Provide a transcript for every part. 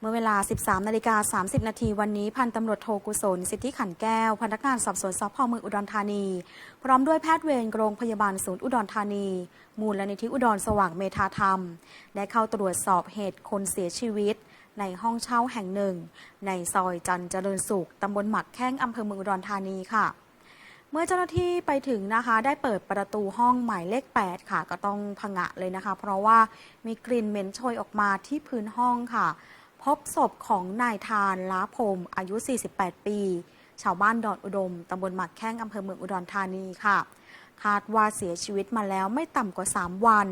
เมื่อเวลา 13นาฬิกา30 นาทีวันนี้ พันตำรวจโทกุศล สิทธิขันแก้ว พนักงานสอบสวนสพเมืองอุดรธานี พร้อมด้วยแพทย์เวรโรงพยาบาลศูนย์อุดรธานี มูลนิธิอุดรสว่างเมธาธรรม ได้เข้าตรวจสอบเหตุคนเสียชีวิต ในห้องเช่าแห่งหนึ่ง ในซอยจันเจริญสุขตำบลหมักแข้งอำเภอเมืองอุดรธานีค่ะเมื่อเจ้าหน้าที่ไปถึงนะคะ ได้เปิดประตูห้องหมายเลข 8 ค่ะ ก็ต้องผงะเลยนะคะ เพราะว่ามีกลิ่นเหม็นโชยออกมาที่พื้นห้องค่ะ พบศพของนายทานล้าพรมอายุ 48 ปี ชาวบ้านดอนอุดม ตำบลหมักแข้งอำเภอเมืองอุดรธานีค่ะ คาดว่าเสียชีวิตมาแล้วไม่ต่ำกว่า 3 วัน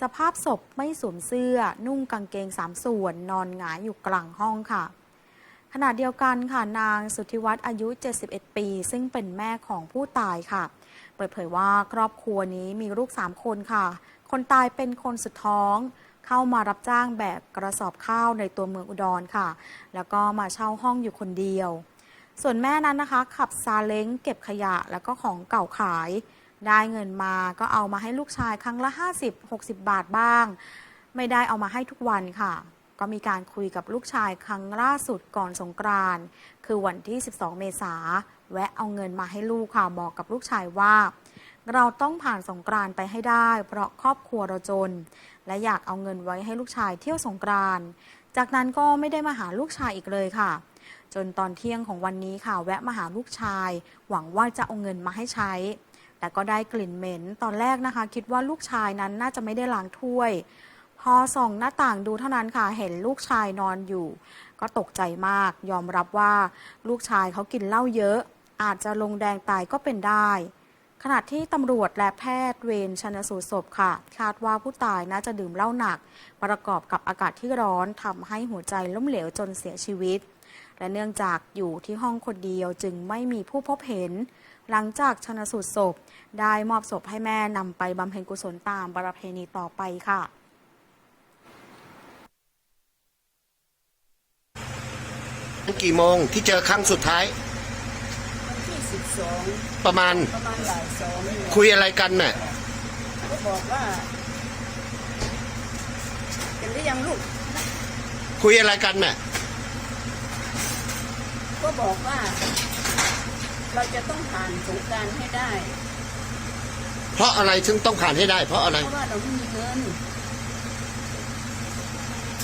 สภาพศพไม่สวมเสื้อ นุ่งกางเกงสามส่วน นอนหงายอยู่กลางห้องค่ะ ขณะเดียวกันค่ะ นางสุทธิวัฒน์อายุ 71 ปี ซึ่งเป็นแม่ของผู้ตายค่ะ เปิดเผยว่าครอบครัวนี้มีลูก 3 คนค่ะ คนตายเป็นคนสุดท้อง เข้ามารับจ้างแบกกระสอบข้าวในตัวเมืองอุดรค่ะ แล้วก็มาเช่าห้องอยู่คนเดียว ส่วนแม่นั้นนะคะ ขับซาเล้งเก็บขยะแล้วก็ของเก่าขาย ได้เงินมาก็เอามาให้ลูกชายครั้งละ 50-60 บาทบ้าง ไม่ได้เอามาให้ทุกวันค่ะก็มีการคุยกับลูกชายครั้งล่าสุดก่อนสงกรานคือวันที่ 12 เมษาแวะเอาเงินมาให้ลูกค่ะ บอกกับลูกชายว่า เราต้องผ่านสงกรานไปให้ได้ เพราะครอบครัวเราจน และอยากเอาเงินไว้ให้ลูกชายเที่ยวสงกรานจากนั้นก็ไม่ได้มาหาลูกชายอีกเลยค่ะ จนตอนเที่ยงของวันนี้ค่ะ แวะมาหาลูกชาย หวังว่าจะเอาเงินมาให้ใช้ แต่ก็ได้กลิ่นเหม็นตอนแรกนะคะ คิดว่าลูกชายนั้นน่าจะไม่ได้ล้างถ้วย พอส่องหน้าต่างดูเท่านั้นค่ะ เห็นลูกชายนอนอยู่ ก็ตกใจมาก ยอมรับว่าลูกชายเขากินเหล้าเยอะ อาจจะลงแดงตายก็เป็นได้ ขณะที่ตำรวจและแพทย์เวรชันสูตรศพค่ะ คาดว่าผู้ตายน่าจะดื่มเหล้าหนัก ประกอบกับอากาศที่ร้อนทำให้หัวใจล้มเหลวจนเสียชีวิต และเนื่องจากอยู่ที่ห้องคนเดียวจึงไม่มีผู้พบเห็น หลังจากชนสูตรศพ ได้มอบศพให้แม่นำไปบำเพ็ญกุศลตามประเพณีต่อไปค่ะกี่โมงที่เจอครั้งสุดท้าย สิบสองประมาณประมาณบ่ายสองนี่แหละคุยอะไรกันน่ะก็บอกว่าเป็นหรือยังลูก คุยอะไรกันน่ะก็บอกว่า เราจะต้องผ่านสงกรารให้ได้ เพราะอะไรถึงต้องผ่านให้ได้ เพราะอะไร เพราะว่าเราไม่มีเงิน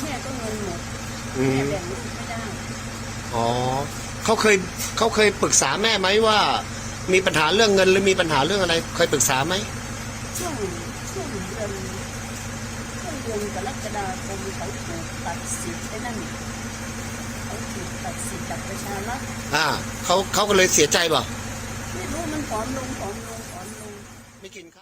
แม่ก็เงินหมดอืแม่มแบ่งลูกไม่ได้ อ๋อ เขาเคยเขาเคยปรึกษาแม่ไหมว่า มีปัญหาเรื่องเงินหรือมีปัญหาเรื่องอะไร เคยปรึกษาไหมช่วงช่วงเดือนช่วงเดือนกรกฎาคมเขาถูกตัดสิทธิ์ไอ้นั่นเขาถูกตัดสิทธิ์จากประชารัฐอ่าเขาเขาก็เลยเสียใจเปล่าไม่รู้มันผอมลงผอมลงผอมลงไม่กินข้าว